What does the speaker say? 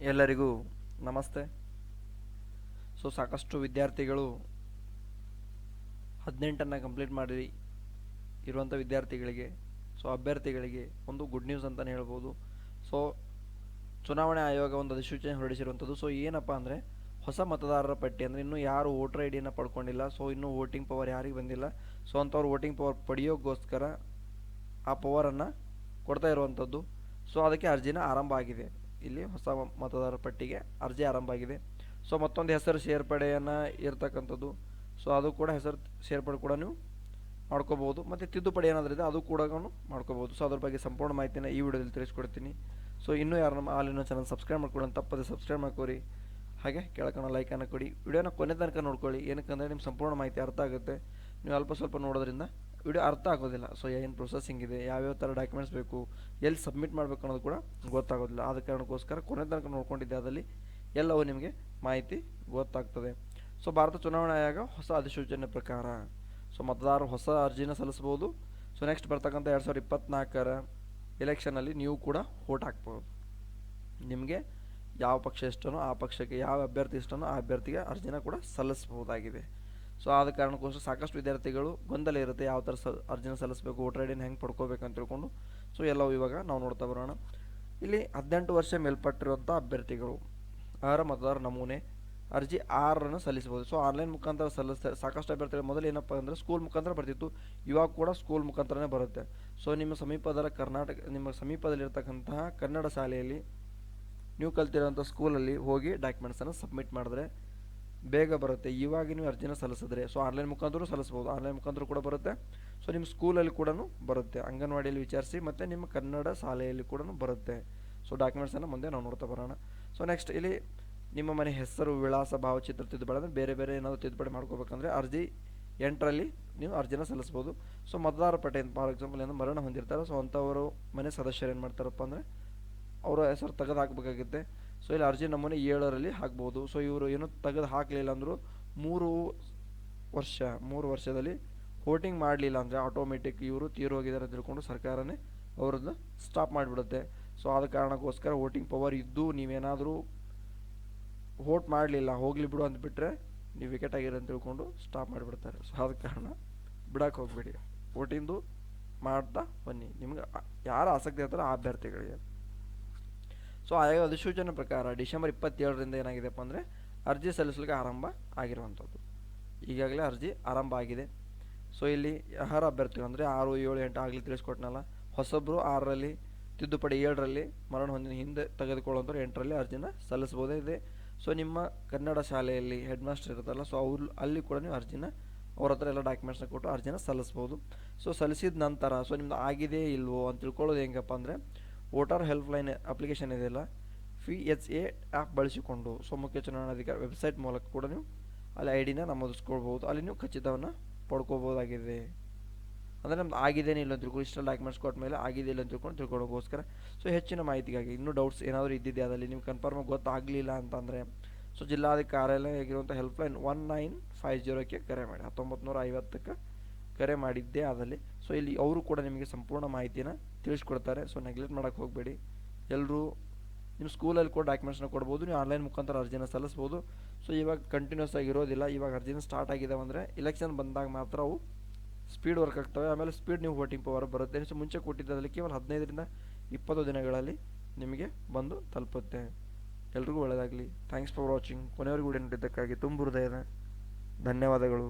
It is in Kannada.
ಎಲ್ಲರಿಗೂ ನಮಸ್ತೆ. ಸೊ, ಸಾಕಷ್ಟು ವಿದ್ಯಾರ್ಥಿಗಳು ಹದಿನೆಂಟನ್ನು ಕಂಪ್ಲೀಟ್ ಮಾಡಿ ಇರುವಂಥ ವಿದ್ಯಾರ್ಥಿಗಳಿಗೆ, ಸೊ, ಅಭ್ಯರ್ಥಿಗಳಿಗೆ ಒಂದು ಗುಡ್ ನ್ಯೂಸ್ ಅಂತಲೇ ಹೇಳ್ಬೋದು. ಸೊ, ಚುನಾವಣೆ ಆಯೋಗ ಒಂದು ಅಧಿಸೂಚನೆ ಹೊರಡಿಸಿರುವಂಥದ್ದು. ಸೊ, ಏನಪ್ಪ ಅಂದರೆ ಹೊಸ ಮತದಾರರ ಪಟ್ಟಿ ಅಂದರೆ ಇನ್ನೂ ಯಾರು ವೋಟರ್ ಐ ಡಿಯನ್ನು ಪಡ್ಕೊಂಡಿಲ್ಲ. ಸೊ, ಇನ್ನೂ ವೋಟಿಂಗ್ ಪವರ್ ಯಾರಿಗೆ ಬಂದಿಲ್ಲ. ಸೊ, ಅಂಥವ್ರು ವೋಟಿಂಗ್ ಪವರ್ ಪಡೆಯೋಕ್ಕೋಸ್ಕರ ಆ ಪವರನ್ನು ಕೊಡ್ತಾ ಇರುವಂಥದ್ದು. ಸೊ, ಅದಕ್ಕೆ ಅರ್ಜಿನ ಆರಂಭ ಆಗಿದೆ. ಇಲ್ಲಿ ಹೊಸ ಮತದಾರರ ಪಟ್ಟಿಗೆ ಅರ್ಜಿ ಆರಂಭ ಆಗಿದೆ. ಸೊ ಮತ್ತೊಂದು ಹೆಸರು ಸೇರ್ಪಡೆಯನ್ನು ಇರ್ತಕ್ಕಂಥದ್ದು. ಸೊ ಅದು ಕೂಡ ಹೆಸರು ಸೇರ್ಪಡೆ ಕೂಡ ನೀವು ಮಾಡ್ಕೋಬೋದು ಮತ್ತು ತಿದ್ದುಪಡಿ ಏನಾದರೂ ಇದೆ, ಅದು ಕೂಡ ಮಾಡ್ಕೋಬೋದು ಸೊ ಅದ್ರ ಬಗ್ಗೆ ಸಂಪೂರ್ಣ ಮಾಹಿತಿನ ಈ ವಿಡಿಯೋದಲ್ಲಿ ತಿಳಿಸ್ಕೊಡ್ತೀನಿ. ಸೊ ಇನ್ನೂ ಯಾರು ನಮ್ಮ ಹಾಲಿನ ಚಾನಲ್ ಸಬ್ಸ್ಕ್ರೈಬ್ ಮಾಡ್ಕೊಳ್ಳಿ ತಪ್ಪದೆ ಸಬ್ಸ್ಕ್ರೈಬ್ ಮಾಡ್ಕೊರಿ ಹಾಗೆ ಕೆಳಕಣ ಲೈಕನ್ನು ಕೊಡಿ. ವಿಡಿಯೋನ ಕೊನೆ ತನಕ ನೋಡ್ಕೊಳ್ಳಿ. ಏನಕ್ಕಂದರೆ ನಿಮ್ಮ ಸಂಪೂರ್ಣ ಮಾಹಿತಿ ಅರ್ಥ ಆಗುತ್ತೆ. ನೀವು ಅಲ್ಪ ಸ್ವಲ್ಪ ನೋಡೋದ್ರಿಂದ ವಿಡಿಯೋ ಅರ್ಥ ಆಗೋದಿಲ್ಲ. ಸೊ ಏನು ಪ್ರೊಸೆಸಿಂಗ್ ಇದೆ, ಯಾವ್ಯಾವ ಥರ ಡಾಕ್ಯುಮೆಂಟ್ಸ್ ಬೇಕು, ಎಲ್ಲಿ ಸಬ್ಮಿಟ್ ಮಾಡಬೇಕು ಅನ್ನೋದು ಕೂಡ ಗೊತ್ತಾಗೋದಿಲ್ಲ. ಆದ ಕಾರಣಕ್ಕೋಸ್ಕರ ಕೊನೆ ತನಕ ನೋಡ್ಕೊಂಡಿದ್ದೆ ಅದರಲ್ಲಿ ಎಲ್ಲವೂ ನಿಮಗೆ ಮಾಹಿತಿ ಗೊತ್ತಾಗ್ತದೆ. ಸೊ ಭಾರತ ಚುನಾವಣಾ ಆಯೋಗ ಹೊಸ ಅಧಿಸೂಚನೆ ಪ್ರಕಾರ ಸೊ ಮತದಾರರು ಹೊಸ ಅರ್ಜಿನ ಸಲ್ಲಿಸ್ಬೋದು ಸೊ ನೆಕ್ಸ್ಟ್ ಬರ್ತಕ್ಕಂಥ ಎರಡು ಸಾವಿರದ ಇಪ್ಪತ್ತ್ನಾಲ್ಕರ ಎಲೆಕ್ಷನಲ್ಲಿ ನೀವು ಕೂಡ ವೋಟ್ ಹಾಕ್ಬೋದು. ನಿಮಗೆ ಯಾವ ಪಕ್ಷ ಇಷ್ಟನೋ ಆ ಪಕ್ಷಕ್ಕೆ, ಯಾವ ಅಭ್ಯರ್ಥಿ ಇಷ್ಟನೋ ಆ ಅಭ್ಯರ್ಥಿಗೆ ಅರ್ಜಿನ ಕೂಡ ಸಲ್ಲಿಸಬಹುದಾಗಿದೆ. ಸೊ ಆದ ಕಾರಣಕ್ಕೋಸ್ಕರ ಸಾಕಷ್ಟು ವಿದ್ಯಾರ್ಥಿಗಳು ಗೊಂದಲ ಇರುತ್ತೆ. ಯಾವ ಥರ ಸ, ಅರ್ಜಿನ ಸಲ್ಲಿಸಬೇಕು, ವೋಟರ್ ಡಿನ ಹೆಂಗೆ ಪಡ್ಕೋಬೇಕು ಅಂತ ತಿಳ್ಕೊಂಡು. ಸೊ ಎಲ್ಲವೂ ಇವಾಗ ನಾವು ನೋಡ್ತಾ ಬರೋಣ. ಇಲ್ಲಿ ಹದಿನೆಂಟು ವರ್ಷ ಮೇಲ್ಪಟ್ಟಿರುವಂಥ ಅಭ್ಯರ್ಥಿಗಳು. ಅರ್ಹ ಮತದಾರ ನಮೂನೆ, ಅರ್ಜಿ ಆರನ್ನು ಸಲ್ಲಿಸಬಹುದು. ಸೊ ಆನ್ಲೈನ್ ಮುಖಾಂತರ ಸಲ್ಲಿಸ್ತಾರೆ ಸಾಕಷ್ಟು ಅಭ್ಯರ್ಥಿಗಳು ಮೊದಲು ಏನಪ್ಪ ಅಂದರೆ ಸ್ಕೂಲ್ ಮುಖಾಂತರ ಬರ್ತಿತ್ತು. ಇವಾಗ ಕೂಡ ಸ್ಕೂಲ್ ಮುಖಾಂತರನೇ ಬರುತ್ತೆ. ಸೊ ನಿಮ್ಮ ಸಮೀಪದ ಕರ್ನಾಟಕ, ನಿಮ್ಮ ಸಮೀಪದಲ್ಲಿರ್ತಕ್ಕಂತಹ ಕನ್ನಡ ಶಾಲೆಯಲ್ಲಿ ನೀವು ಕಲ್ತಿರೋಂಥ ಸ್ಕೂಲಲ್ಲಿ ಹೋಗಿ ಡಾಕ್ಯುಮೆಂಟ್ಸನ್ನು ಸಬ್ಮಿಟ್ ಮಾಡಿದ್ರೆ ಬೇಗ ಬರುತ್ತೆ. ಇವಾಗ ನೀವು ಅರ್ಜಿನ ಸಲ್ಲಿಸಿದ್ರೆ ಸೊ ಆನ್ಲೈನ್ ಮುಖಾಂತರ ಸಲ್ಲಿಸ್ಬೋದು ಆನ್ಲೈನ್ ಮುಖಾಂತರ ಕೂಡ ಬರುತ್ತೆ. ಸೊ ನಿಮ್ಮ ಸ್ಕೂಲಲ್ಲಿ ಕೂಡ ಬರುತ್ತೆ. ಅಂಗನವಾಡಿಯಲ್ಲಿ ವಿಚಾರಿಸಿ ಮತ್ತು ನಿಮ್ಮ ಕನ್ನಡ ಶಾಲೆಯಲ್ಲಿ ಕೂಡ ಬರುತ್ತೆ. ಸೊ ಡಾಕ್ಯುಮೆಂಟ್ಸನ್ನು ಮುಂದೆ ನಾವು ನೋಡ್ತಾ ಬರೋಣ. ಸೊ ನೆಕ್ಸ್ಟ್ ಇಲ್ಲಿ ನಿಮ್ಮ ಮನೆ ಹೆಸರು, ವಿಳಾಸ, ಭಾವಚಿತ್ರ ತಿದ್ದುಪಡಿ ಅಂದರೆ ಬೇರೆ ಬೇರೆ ಏನಾದರೂ ತಿದ್ದುಪಡಿ ಮಾಡ್ಕೋಬೇಕಂದ್ರೆ ಅರ್ಜಿ ಎಂಟರಲ್ಲಿ ನೀವು ಅರ್ಜಿನ ಸಲ್ಲಿಸ್ಬೋದು ಸೊ ಮತದಾರ ಪಟ್ಟಿ ಫಾರ್ ಎಕ್ಸಾಂಪಲ್ ಏನೋ ಮರಣ ಹೊಂದಿರ್ತಾರೆ. ಸೊ ಅಂಥವರು ಮನೆ ಸದಸ್ಯರು ಏನು ಮಾಡ್ತಾರಪ್ಪ ಅಂದರೆ ಅವರ ಹೆಸರು ತೆಗೆದು ಹಾಕಬೇಕಾಗುತ್ತೆ. ಸೊ ಇಲ್ಲಿ ಅರ್ಜಿ ನಮೂನೆ ಏಳರಲ್ಲಿ ಹಾಕ್ಬೋದು. ಸೊ ಇವರು ಏನು ತೆಗೆದು ಹಾಕಲಿಲ್ಲ ಅಂದರೂ ಮೂರು ವರ್ಷ, ಮೂರು ವರ್ಷದಲ್ಲಿ ವೋಟಿಂಗ್ ಮಾಡಲಿಲ್ಲ ಅಂದರೆ ಆಟೋಮೆಟಿಕ್ ಇವರು ತೀರೋಗಿದ್ದಾರೆ ಅಂತ ತಿಳ್ಕೊಂಡು ಸರ್ಕಾರನೇ ಅವ್ರದ್ದು ಸ್ಟಾಪ್ ಮಾಡಿಬಿಡುತ್ತೆ. ಸೊ ಆದ ಕಾರಣಕ್ಕೋಸ್ಕರ ವೋಟಿಂಗ್ ಪವರ್ ಇದ್ದು ನೀವೇನಾದರೂ ವೋಟ್ ಮಾಡಲಿಲ್ಲ, ಹೋಗಲಿ ಬಿಡು ಅಂತ ಬಿಟ್ಟರೆ ನೀವು ವಿಕೆಟ್ ಆಗಿರೋ ಅಂತ ತಿಳ್ಕೊಂಡು ಸ್ಟಾಪ್ ಮಾಡಿಬಿಡ್ತಾರೆ. ಸೊ ಆದ ಕಾರಣ ಬಿಡಕ್ಕೆ ಹೋಗಬೇಡಿ. ವೋಟಿಂದು ಮಾಡ್ತಾ ಬನ್ನಿ. ನಿಮ್ಗೆ ಯಾರು ಆಸಕ್ತಿ ಇರ್ತಾರೋ ಅಭ್ಯರ್ಥಿಗಳಿಗೆ. ಸೊ ಆಯೋಗ ಅಧಿಸೂಚನೆ ಪ್ರಕಾರ ಡಿಸೆಂಬರ್ ಇಪ್ಪತ್ತೇಳರಿಂದ ಏನಾಗಿದೆಪ್ಪ ಅಂದರೆ ಅರ್ಜಿ ಸಲ್ಲಿಸಲಿಕ್ಕೆ ಆರಂಭ ಆಗಿರುವಂಥದ್ದು. ಈಗಾಗಲೇ ಅರ್ಜಿ ಆರಂಭ ಆಗಿದೆ. ಸೊ ಇಲ್ಲಿ ಯಾರ ಅಭ್ಯರ್ಥಿಗಳು ಅಂದರೆ ಆರು, ಏಳು, ಎಂಟು ಆಗಲಿ ತಿಳಿಸ್ಕೊಟ್ನಲ್ಲ, ಹೊಸಬ್ರು ಆರರಲ್ಲಿ, ತಿದ್ದುಪಡಿ ಏಳರಲ್ಲಿ, ಮರಣ ಹೊಂದಿನ ಹಿಂದೆ ತೆಗೆದುಕೊಳ್ಳುವಂಥವ್ರು ಎಂಟರಲ್ಲಿ ಅರ್ಜಿನ ಸಲ್ಲಿಸ್ಬೋದೇ ಇದೆ. ಸೊ ನಿಮ್ಮ ಕನ್ನಡ ಶಾಲೆಯಲ್ಲಿ ಹೆಡ್ ಮಾಸ್ಟರ್ ಇರುತ್ತಲ್ಲ ಸೊ ಅವ್ರು, ಅಲ್ಲಿ ಕೂಡ ನೀವು ಅರ್ಜಿನ, ಅವ್ರ ಹತ್ರ ಎಲ್ಲ ಡಾಕ್ಯುಮೆಂಟ್ಸ್ನ ಕೊಟ್ಟು ಅರ್ಜಿನ ಸಲ್ಲಿಸ್ಬೋದು ಸೊ ಸಲ್ಲಿಸಿದ ನಂತರ ಸೊ ನಿಮ್ದು ಆಗಿದೆಯೇ ಇಲ್ವೋ ಅಂತ ತಿಳ್ಕೊಳ್ಳೋದು ಹೆಂಗಪ್ಪ ಅಂದರೆ ವೋಟರ್ ಹೆಲ್ಪ್ಲೈನ್ ಅಪ್ಲಿಕೇಶನ್ ಇದೆಯಲ್ಲ ಪಿ ಎಚ್ ಎ ಆ್ಯಪ್ ಬಳಸಿಕೊಂಡು ಸೊ ಮುಖ್ಯ ಚುನಾವಣಾಧಿಕಾರಿ ವೆಬ್ಸೈಟ್ ಮೂಲಕ ಕೂಡ ನೀವು ಅಲ್ಲಿ ಐ ಡಿನ ನಮೂದಿಸ್ಕೊಳ್ಬೋದು ಅಲ್ಲಿ ನೀವು ಖಚಿತವನ್ನು ಪಡ್ಕೋಬೋದಾಗಿದೆ ಅಂದರೆ ನಮ್ದು ಆಗಿದೆ ಇಲ್ಲ ಅಂತ ತಿಳ್ಕೊಂಡು, ಇಷ್ಟೆಲ್ಲ ಡಾಕ್ಯುಮೆಂಟ್ಸ್ ಕೊಟ್ಟ ಮೇಲೆ ಆಗಿದೆ ಇಲ್ಲ ಅಂತ ತಿಳ್ಕೊಂಡು ತಿಳ್ಕೊಳ್ಳೋಕ್ಕೋಸ್ಕರ. ಸೊ ಹೆಚ್ಚಿನ ಮಾಹಿತಿಗಾಗಿ, ಇನ್ನೂ ಡೌಟ್ಸ್ ಏನಾದರೂ ಇದ್ದಿದೆ ಅದರಲ್ಲಿ ನೀವು ಕನ್ಫರ್ಮ್ ಗೊತ್ತಾಗಲಿಲ್ಲ ಅಂತಂದರೆ, ಸೊ ಜಿಲ್ಲಾಧಿಕಾರಿ ಆಗಿರುವಂಥ ಹೆಲ್ಪ್ಲೈನ್ ಒನ್ ನೈನ್ ಫೈವ್ ಜೀರೋಕ್ಕೆ ಕರೆ ಮಾಡಿ ಹತ್ತೊಂಬತ್ತು ನೂರ ಐವತ್ತಕ್ಕೆ ಕರೆ ಮಾಡಿದ್ದೇ ಆದಲ್ಲಿ. ಸೊ ಇಲ್ಲಿ ಅವರು ಕೂಡ ನಿಮಗೆ ಸಂಪೂರ್ಣ ಮಾಹಿತಿನ ತಿಳಿಸ್ಕೊಡ್ತಾರೆ. ಸೊ ನೆಗ್ಲೆಕ್ಟ್ ಮಾಡೋಕ್ಕೆ ಹೋಗಬೇಡಿ. ಎಲ್ಲರೂ ನಿಮ್ಮ ಸ್ಕೂಲಲ್ಲಿ ಕೂಡ ಡಾಕ್ಯುಮೆಂಟ್ಸ್ನ ಕೊಡ್ಬೋದು. ನೀವು ಆನ್ಲೈನ್ ಮುಖಾಂತರ ಅರ್ಜಿನ ಸಲ್ಲಿಸ್ಬೋದು. ಸೊ ಇವಾಗ ಕಂಟಿನ್ಯೂಸ್ ಆಗಿರೋದಿಲ್ಲ ಇವಾಗ ಅರ್ಜಿನ ಸ್ಟಾರ್ಟ್ ಆಗಿದ್ದಾವೆ ಅಂದರೆ ಇಲೆಕ್ಷನ್ ಬಂದಾಗ ಮಾತ್ರ ಅವು ಸ್ಪೀಡ್ ವರ್ಕ್ ಆಗ್ತವೆ. ಆಮೇಲೆ ಸ್ಪೀಡ್ ನೀವು ವೋಟಿಂಗ್ ಪವರ್ ಬರುತ್ತೆ. ಸೊ ಮುಂಚೆ ಕೊಟ್ಟಿದ್ದಲ್ಲಿ ಕೇವಲ ಹದಿನೈದರಿಂದ ಇಪ್ಪತ್ತು ದಿನಗಳಲ್ಲಿ ನಿಮಗೆ ಬಂದು ತಲುಪುತ್ತೆ. ಎಲ್ರಿಗೂ ಒಳ್ಳೆಯದಾಗಲಿ ಥ್ಯಾಂಕ್ಸ್ ಫಾರ್ ವಾಚಿಂಗ್ ಕೊನೆಯವರೆಗೂ ವಿಡಿಯೋ ನೋಡಿದ್ದಕ್ಕಾಗಿ ತುಂಬ ಹೃದಯದ ಧನ್ಯವಾದಗಳು.